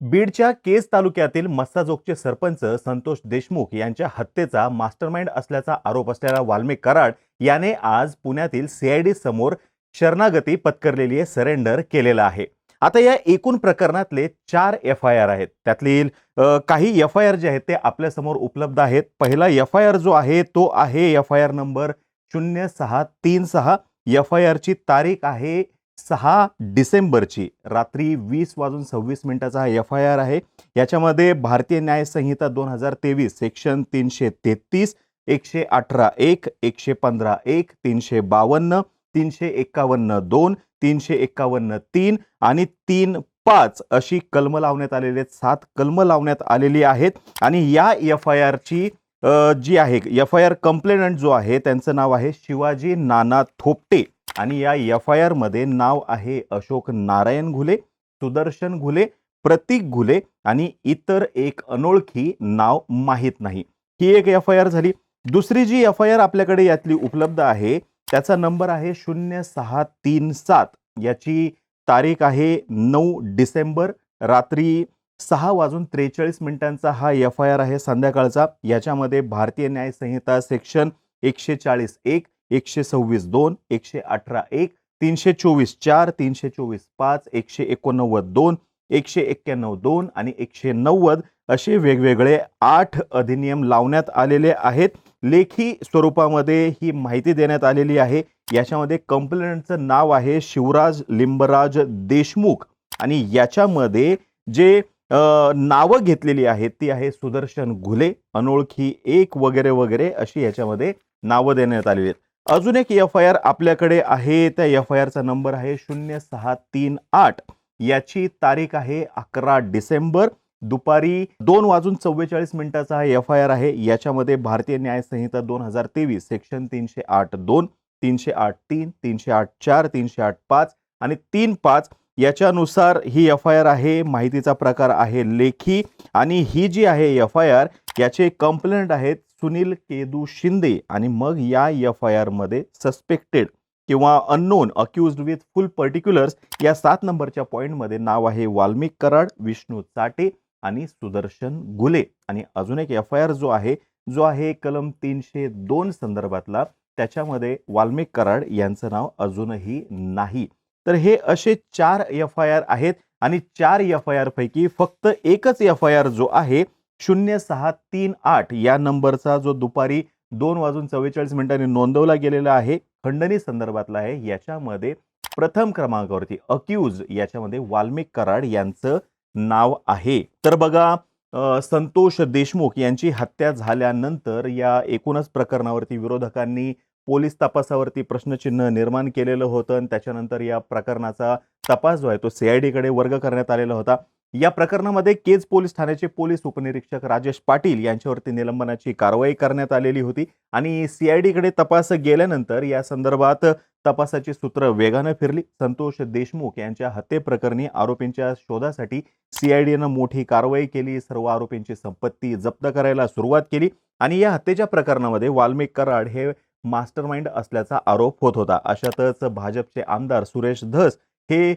बीडच्या केज तालुक्यातील मस्ताजोगचे सरपंच संतोष देशमुख यांच्या हत्येचा मास्टरमाइंड असल्याचा आरोप असलेला वाल्मिक कराड याने आज पुण्यातील सीआयडी समोर शरणागती पत्करलेली आहे सरेंडर केलेला आहे. आता या एकूण प्रकरणातले चार एफ आय आर आहेत. त्यातील काही एफ आय आर जे आहेत ते आपल्यासमोर उपलब्ध आहेत. पहिला एफ आय आर जो आहे तो आहे एफ आय आर नंबर शून्य सहा तीन सहा. एफ आय आरची तारीख आहे सहा डिसेंबरची रात्री वीस वाजून सव्वीस मिनिटाचा हा एफ आय आर आहे. याच्यामध्ये भारतीय न्याय संहिता दोन हजार तेवीस सेक्शन तीनशे तेहतीस एकशे अठरा एक एकशे पंधरा एक तीनशे बावन्न तीनशे एक्कावन्न दोन तीनशे एक्कावन्न तीन आणि तीन पाच अशी कलम लावण्यात आलेली आहेत. सात कलम लावण्यात आलेली आहेत आणि या एफ आय आरची जी आहे एफ आय आर कंप्लेनंट जो आहे त्यांचं नाव आहे शिवाजी नाना थोपटे. आणि या एफ आय आरमध्ये नाव आहे अशोक नारायण घुले सुदर्शन घुले प्रतीक घुले आणि इतर एक अनोळखी नाव माहीत नाही. ही एक एफ आय आर झाली. दुसरी जी एफ आय आर आपल्याकडे यातली उपलब्ध आहे त्याचा नंबर आहे शून्य सहा तीन सात. याची तारीख आहे नऊ डिसेंबर रात्री सहा वाजून त्रेचाळीस मिनिटांचा हा एफ आय आर आहे संध्याकाळचा. याच्यामध्ये भारतीय न्याय संहिता सेक्शन एकशे चाळीस एक एकशे सव्वीस दोन एकशे अठरा एक तीनशे चोवीस चार तीनशे चोवीस पाच एकशे एकोणनव्वद दोन एकशे एक्क्याण्णव दोन आणि एकशे नव्वद असे वेगवेगळे आठ अधिनियम लावण्यात आलेले आहेत. लेखी स्वरूपामध्ये ही माहिती देण्यात आलेली आहे. याच्यामध्ये कंप्लेंटचं नाव आहे शिवराज लिंबराज देशमुख आणि याच्यामध्ये जे नावं घेतलेली आहेत. ती आहे सुदर्शन घुले अनोळखी एक वगैरे वगैरे अशी याच्यामध्ये नावं देण्यात आलेली आहेत. अजून एक एफ आय आर आपल्याकडे आहे. त्या एफ आय आरचा नंबर आहे शून्य सहा तीन आठ. याची तारीख आहे अकरा डिसेंबर. दुपारी दोन वाजून चव्वेचाळीस मिनिटाचा हा एफ आय आर आहे. याच्यामध्ये भारतीय न्याय संहिता दोन हजार तेवीस सेक्शन तीनशे आठ दोन तीनशे आठ तीन तीनशे आठ चार तीनशे आठ पाच आणि तीन पाच याच्यानुसार ही एफ आय आर आहे माहितीचा प्रकार आहे लेखी आणि ही जी आहे एफ आय आर याचे कंप्लेंट आहेत सुनील केदू शिंदे आणि मग या एफ आय आरमध्ये सस्पेक्टेड किंवा unknown accused with full particulars या सात नंबरच्या पॉईंटमध्ये नाव आहे वाल्मिक कराड विष्णू चाटे आणि सुदर्शन गुले. आणि अजून एक एफ आय आर जो आहे जो आहे कलम तीनशे दोन संदर्भातला त्याच्यामध्ये वाल्मिक कराड यांचं नाव अजूनही नाही. तर हे असे चार एफ आय आर आहेत आणि चार एफ आय आर पैकी फक्त एकच एफ आय आर जो आहे शून्य सहा तीन आठ या नंबरचा जो दुपारी दोन वाजून चव्वेचाळीस मिनिटांनी नोंदवला गेलेला आहे खंडणी संदर्भातला आहे. याच्यामध्ये प्रथम क्रमांकावरती अक्यूज याच्यामध्ये वाल्मिक कराड यांचं नाव आहे. तर बघा संतोष देशमुख यांची हत्या झाल्यानंतर या एकूणच प्रकरणावरती विरोधकांनी पोलीस तपासावरती प्रश्नचिन्ह निर्माण केलेलं होतं आणि त्याच्यानंतर या प्रकरणाचा तपास जो आहे तो सीआयडीकडे वर्ग करण्यात आलेला होता. या प्रकरणामध्ये केज पोलीस ठाण्याचे पोलीस उपनिरीक्षक राजेश पाटील यांच्यावरती निलंबनाची कारवाई करण्यात आलेली होती आणि सीआयडीकडे तपास गेल्यानंतर या संदर्भात तपासाची सूत्र वेगानं फिरली. संतोष देशमुख यांच्या हत्येप्रकरणी आरोपींच्या शोधासाठी सीआयडीनं मोठी कारवाई केली. सर्व आरोपींची संपत्ती जप्त करायला सुरुवात केली आणि या हत्येच्या प्रकरणामध्ये वाल्मिक कराड हे मास्टरमाइंड असल्याचा आरोप होत होता. अशातच भाजपचे आमदार सुरेश धस हे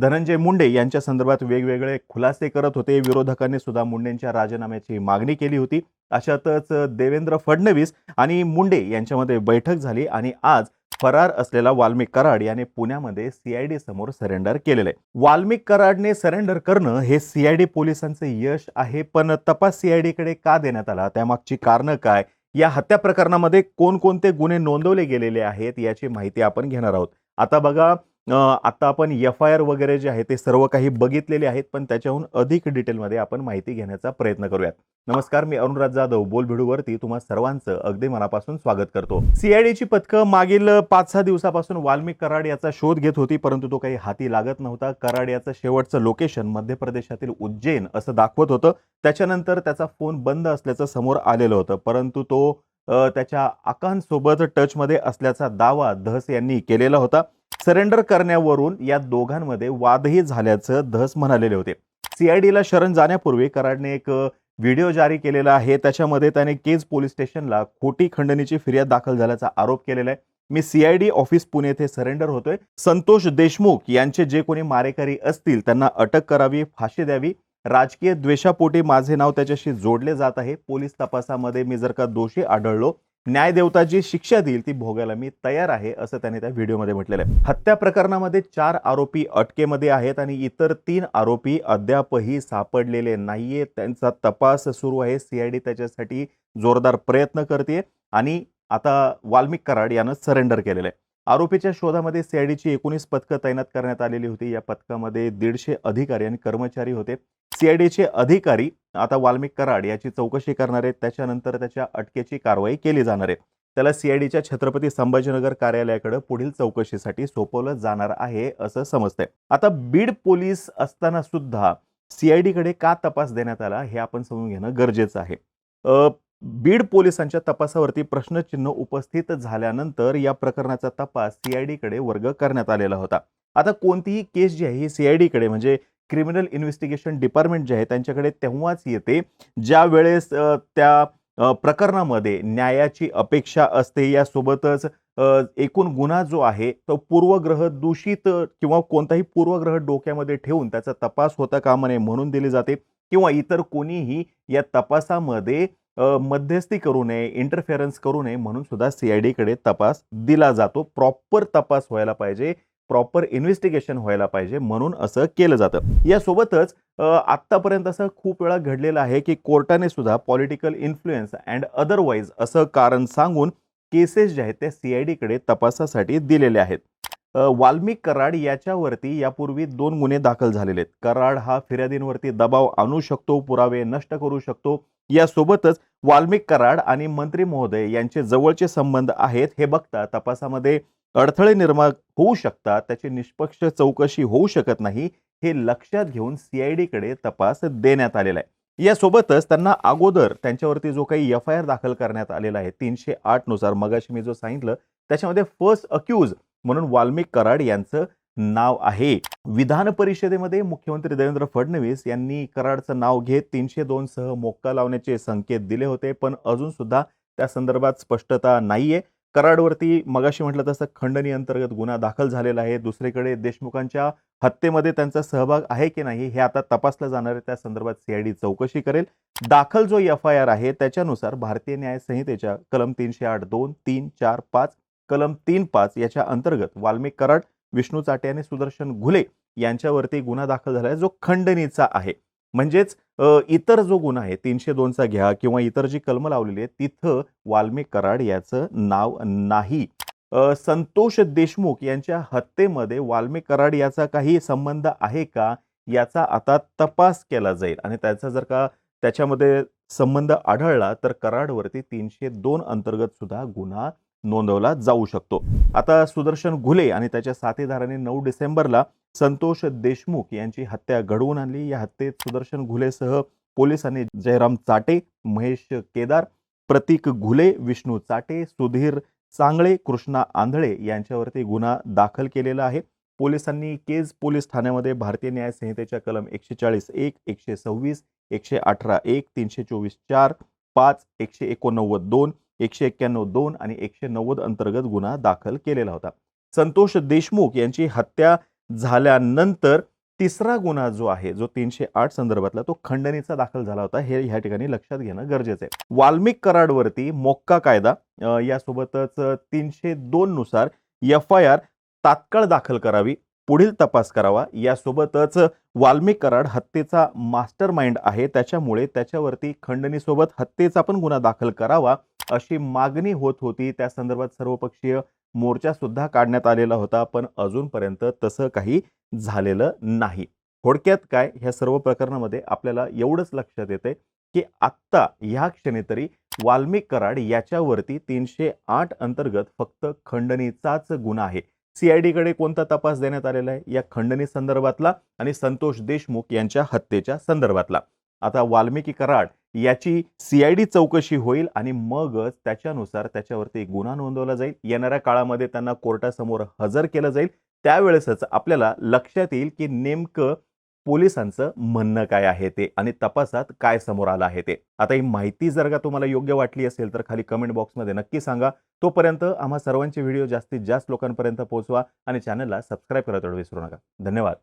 धनंजय मुंडे यांच्या संदर्भात वेगवेगळे खुलासे करत होते. विरोधकांनी सुद्धा मुंडेंच्या राजीनाम्याची मागणी केली होती. अशातच देवेंद्र फडणवीस आणि मुंडे यांच्यामध्ये बैठक झाली आणि आज फरार असलेला वाल्मिक कराड याने पुण्यामध्ये सीआयडी समोर सरेंडर केलेलं. आहे वाल्मिक कराडने सरेंडर करणं हे सीआयडी पोलिसांचं यश आहे पण तपास सीआयडीकडे का देण्यात आला? त्यामागची कारणं काय? या हत्या प्रकरणामध्ये कोणकोणते गुन्हे नोंदवले गेलेले आहेत याची माहिती आपण घेणार आहोत. आता बघा आता आपण एफ आय आर वगैरे जे आहे ते सर्व काही बघितलेले आहेत पण त्याच्याहून अधिक डिटेलमध्ये आपण माहिती घेण्याचा प्रयत्न करूयात. नमस्कार मी अरुणराज जाधव बोल भिडूवरती तुम्हा सर्वांचं अगदी मनापासून स्वागत करतो. सीआयडीची पथकं मागील पाच सहा दिवसापासून वाल्मिक कराड याचा शोध घेत होती परंतु तो काही हाती लागत नव्हता. कराड याचं शेवटचं लोकेशन मध्य प्रदेशातील उज्जैन असं दाखवत होतं. त्याच्यानंतर त्याचा फोन बंद असल्याचं समोर आलेलं होतं परंतु तो त्याच्या आकांसोबत टचमध्ये असल्याचा दावा धस यांनी केलेला होता. सरेंडर करण्यावरून या दोघांमध्ये वादही झाल्याचं धस म्हणालेले होते. सीआयडीला शरण जाण्यापूर्वी कराडने एक व्हिडिओ जारी केलेला आहे. त्याच्यामध्ये त्याने केज पोलीस स्टेशनला खोटी खंडणीची फिर्याद दाखल झाल्याचा आरोप केलेला आहे. मी सीआयडी ऑफिस पुणे येथे सरेंडर होतोय. संतोष देशमुख यांचे जे कोणी मारेकरी असतील त्यांना अटक करावी फाशी द्यावी. राजकीय द्वेषापोटी माझे नाव त्याच्याशी जोडले जात आहे. पोलीस तपासामध्ये मी जर का दोषी आढळलो न्यायदेवता जी शिक्षा देईल ती भोगायला मी तयार आहे असं त्याने त्या व्हिडिओमध्ये म्हटलेलं आहे. हत्या प्रकरणामध्ये चार आरोपी अटकेमध्ये आहेत आणि इतर तीन आरोपी अद्यापही सापडलेले नाहीये. त्यांचा तपास सुरू आहे. सीआयडी त्याच्यासाठी जोरदार प्रयत्न करते आणि आता वाल्मिक कराड यानं सरेंडर केलेलं आहे. आरोपीच्या शोधामध्ये सीआयडीची एकोणीस पथकं तैनात करण्यात आलेली होती. या पथकामध्ये दीडशे अधिकारी आणि कर्मचारी होते. सीआयडीचे अधिकारी आता वाल्मिक कराड याची चौकशी करणार आहेत. त्याच्यानंतर त्याच्या अटकेची कारवाई केली जाणार आहे. त्याला सीआयडीच्या छत्रपती संभाजीनगर कार्यालयाकडे पुढील चौकशीसाठी सोपवलं जाणार आहे असं समजतंय. आता बीड पोलीस असताना सुद्धा सीआयडीकडे का तपास देण्यात आला हे आपण समजून घेणं गरजेचं आहे. बीड पोलिसांच्या तपासावरती प्रश्नचिन्ह उपस्थित झाल्यानंतर या प्रकरणाचा तपास सीआयडीकडे वर्ग करण्यात आलेला होता. आता कोणतीही केस जी आहे ही सीआयडीकडे म्हणजे क्रिमिनल इन्व्हेस्टिगेशन डिपार्टमेंट जे आहे त्यांच्याकडे तेव्हाच येते ज्या वेळेस त्या प्रकरणामध्ये न्यायाची अपेक्षा असते. यासोबतच एकूण गुन्हा जो आहे तो पूर्वग्रह दूषित किंवा कोणताही पूर्वग्रह डोक्यामध्ये ठेवून त्याचा तपास होता कामा नये म्हणून दिली जाते किंवा इतर कोणीही या तपासामध्ये मध्यस्थी करू नये इंटरफेरन्स करू नये म्हणून सुद्धा सी आय डीकडे तपास दिला जातो. प्रॉपर तपास व्हायला पाहिजे प्रॉपर इन्व्हेस्टिगेशन व्हायला पाहिजे म्हणून असं केलं जातं. यासोबतच आत्तापर्यंत असं खूप वेळा घडलेलं आहे की कोर्टाने सुद्धा पॉलिटिकल इन्फ्लुएन्स अँड अदरवाईज असं कारण सांगून केसेस जे आहेत त्या डीकडे तपासासाठी दिलेले आहेत. वाल्मिक कराड याच्यावरती यापूर्वी दोन गुन्हे दाखल झालेले आहेत. कराड हा फिर्यादींवरती दबाव आणू शकतो पुरावे नष्ट करू शकतो. यासोबतच वाल्मिक कराड आणि मंत्री महोदय यांचे जवळचे संबंध आहेत हे बघता तपासामध्ये अडथळे निर्माण होऊ शकतात त्याची निष्पक्ष चौकशी होऊ शकत नाही हे लक्षात घेऊन सीआयडीकडे तपास देण्यात आलेला आहे. यासोबतच त्यांना अगोदर त्यांच्यावरती जो काही एफ आय आर दाखल करण्यात आलेला आहे तीनशे आठनुसार मगाशी मी जो सांगितलं त्याच्यामध्ये फर्स्ट अक्यूज म्हणून वाल्मिक कराड यांचं नाव आहे. विधान परिषदेमध्ये मुख्यमंत्री देवेंद्र फडणवीस यांनी कराडचं नाव घेत तीनशे दोन सह मोक्का लावण्याचे संकेत दिले होते पण अजून सुद्धा त्या संदर्भात स्पष्टता नाहीये. कराडवरती मगाशी म्हटलं तसं खंडणी अंतर्गत गुन्हा दाखल झालेला आहे. दुसरीकडे देशमुखांच्या हत्येमध्ये त्यांचा सहभाग आहे की नाही हे आता तपासलं जाणार आहे. त्या संदर्भात सीआयडी चौकशी करेल. दाखल जो एफ आय आर आहे त्याच्यानुसार भारतीय न्याय संहितेच्या कलम तीनशे आठ दोन तीन चार पाच कलम तीन पाच याच्या अंतर्गत वाल्मिक कराड विष्णू चाटे आणि सुदर्शन घुले यांच्यावरती गुन्हा दाखल झाला आहे जो खंडणीचा आहे. म्हणजेच इतर जो गुन्हा आहे तीनशे दोनचा घ्या किंवा इतर जी कलम लावलेली आहे तिथं वाल्मिक कराड याचं नाव नाही. संतोष देशमुख यांच्या हत्येमध्ये वाल्मिक कराड याचा काही संबंध आहे का याचा आता तपास केला जाईल. आणि त्याचा जर का त्याच्यामध्ये संबंध आढळला तर कराडवरती तीनशे दोन अंतर्गत सुद्धा गुन्हा नोंदवला जाऊ शकतो. आता सुदर्शन घुले आणि त्याच्या साथीदाराने नऊ डिसेंबरला संतोष देशमुख यांची हत्या घडवून आणली. या हत्येत सुदर्शन घुलेसह पोलिसांनी जयराम चाटे महेश केदार प्रतीक घुले विष्णू चाटे सुधीर चांगळे कृष्णा आंधळे यांच्यावरती गुन्हा दाखल केलेला आहे. पोलिसांनी केज पोलीस ठाण्यामध्ये भारतीय न्याय संहितेच्या कलम एकशे चाळीस एक एकशे सव्वीस एकशे अठरा एक तीनशे चोवीस चार पाच एकशे एकोणनव्वद दोन एकशे एक्क्याण्णव दोन आणि एकशे नव्वद अंतर्गत गुन्हा दाखल केलेला होता. संतोष देशमुख यांची हत्या झाल्यानंतर तिसरा गुन्हा जो आहे जो तीनशे आठ संदर्भातला तो खंडणीचा दाखल झाला होता. हे ह्या ठिकाणी लक्षात घेणं गरजेचं आहे. वाल्मिक कराडवरती मोक्का कायदा यासोबतच तीनशे दोन नुसार एफ आय आर तात्काळ दाखल करावी पुढील तपास करावा यासोबतच वाल्मिक कराड हत्येचा मास्टर माइंड आहे. त्याच्यामुळे त्याच्यावरती खंडणीसोबत हत्येचा पण गुन्हा दाखल करावा. अशी मागणी होत होती. त्या संदर्भात सर्वपक्षीय मोर्चा सुद्धा काढण्यात आलेला होता. पण अजूनपर्यंत तसं काही झालेलं नाही. थोडक्यात काय? ह्या सर्व प्रकरणामध्ये आपल्याला एवढंच लक्षात येते की आत्ता ह्या क्षणी तरी वाल्मिक कराड याच्यावरती तीनशे आठ अंतर्गत फक्त खंडणीचाच गुन्हा आहे. सीआयडीकडे कोणता तपास देण्यात आलेला आहे? या खंडणी संदर्भातला आणि संतोष देशमुख यांच्या हत्येच्या संदर्भातला. आता वाल्मिकी कराड याची सीआयडी चौकशी होईल आणि मगच त्याच्यानुसार त्याच्यावरती गुन्हा नोंदवला जाईल. येणाऱ्या काळामध्ये त्यांना कोर्टासमोर हजर केलं जाईल. त्यावेळेसच आपल्याला लक्षात येईल की नेमकं पोलिसांचं म्हणणं काय आहे ते आणि तपासात काय समोर आलं आहे ते. आता ही माहिती जर का तुम्हाला योग्य वाटली असेल तर खाली कमेंट बॉक्समध्ये नक्की सांगा. तोपर्यंत आम्हा सर्वांचे व्हिडिओ जास्तीत जास्त लोकांपर्यंत पोहोचवा आणि चॅनलला सबस्क्राईब करायला विसरू नका. धन्यवाद.